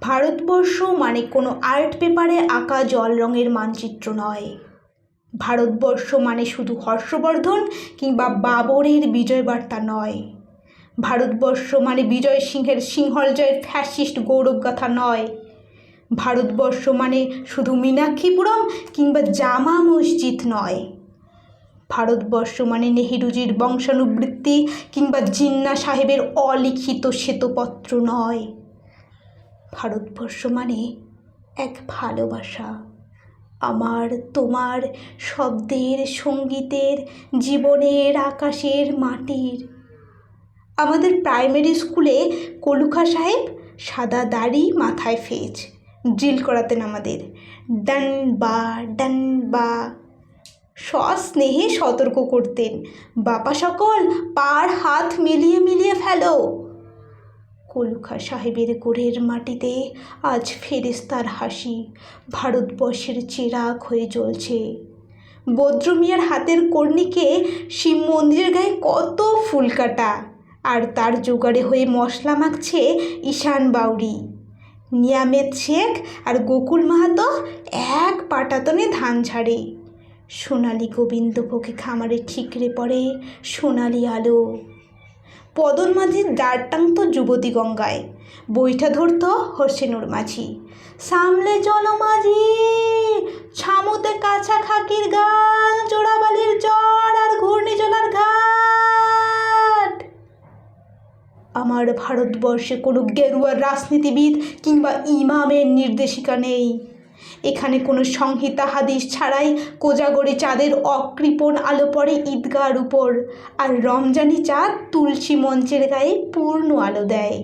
ভারতবর্ষ মানে কোনো আর্ট পেপারে আঁকা জল রঙের মানচিত্র নয়। ভারতবর্ষ মানে শুধু হর্ষবর্ধন কিংবা বাবরের বিজয় বার্তা নয়। ভারতবর্ষ মানে বিজয় সিংহের সিংহল জয়ের ফ্যাসিস্ট গৌরবগাথা নয়। ভারতবর্ষ মানে শুধু মীনাক্ষীপুরম কিংবা জামা মসজিদ নয়। ভারতবর্ষ মানে নেহেরুজির বংশানুবৃত্তি কিংবা জিন্না সাহেবের অলিখিত শ্বেতপত্র নয়। ভারতবর্ষ মানে এক ভালোবাসা। আমার, তোমার শব্দের, সঙ্গীতের, জীবনের আকাশের মাটির। আমাদের প্রাইমারি স্কুলে কলুখা সাহেব সাদা দাড়ি মাথায় ফেজ ড্রিল করাতেন আমাদের। ডান বা ডান বা। সস্নেহে সতর্ক করতেন। বাপা সকল পার হাত মিলিয়ে মিলিয়ে ফেলো। কলুখা সাহেবের গোড়ের মাটিতে আজ ফেরেস্তার হাসি। ভারতবর্ষের চিরাগ হয়ে জ্বলছে। বদ্রমিয়ার হাতের কর্ণিকে শিব মন্দিরের গায়ে কত ফুল কাটা আর তার জোগাড়ে হয়ে মশলা মাখছে ঈশান বাউরি। নিয়ামেদ শেখ আর গোকুল মাহাতো এক পাটাতনে ধান ঝাড়ে। সোনালি গোবিন্দভোগে খামারে ঠিকরে পড়ে সোনালি আলো। পদন মাঝির দাঁড় টানত যুবতী গঙ্গায় বইটা ধরত হোসেনুর মাঝি। সামলে চলো মাঝি, ছামুতে কাছা খাকির গান জোড়াবালির চর আর ঘূর্ণিজলার ঘাট। আমার ভারতবর্ষে কোনো গেরুয়ার রাজনীতিবিদ কিংবা ইমামের নির্দেশিকা নেই। এখানে কোনো সংহিতা হাদিস ছাড়াই কোজাগরি চাঁদের অকৃপণ আলো পড়ে ঈদগার উপর, আর রমজানি চাঁদ তুলসী মঞ্চের গায়ে পূর্ণ আলো দেয়।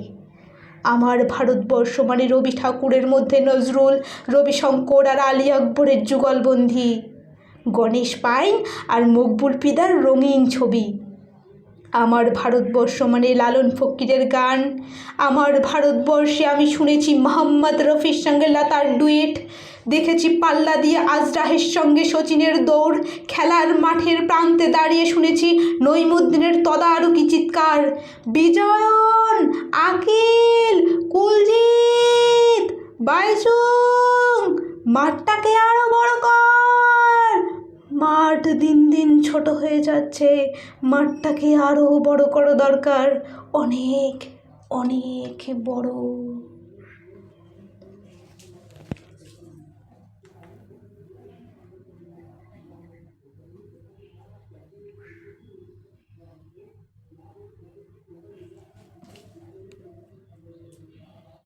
আমার ভারতবর্ষ মানে রবি ঠাকুরের মধ্যে নজরুল, রবিশঙ্কর আর আলী আকবরের যুগলবন্দি। গণেশ পাইন আর মকবুল পিদার রঙিন ছবি। আমার ভারতবর্ষ মানে লালন ফকিরের গান। আমার ভারতবর্ষে আমি শুনেছি মোহাম্মদ রফির সঙ্গে লতার ডুয়েট। দেখেছি পাল্লা দিয়ে আজরাহের সঙ্গে সচিনের দৌড়। খেলার মাঠের প্রান্তে দাঁড়িয়ে শুনেছি নইমুদ্দিনের তদারকি চিৎকার। বিজয়ন, আকিল, কুলজিৎ বাইসুং মাঠটাকে আরও বড় কর। মাঠ দিন দিন ছোট হয়ে যাচ্ছে। মাঠটাকে আরও বড় করা দরকার। অনেক অনেক বড়।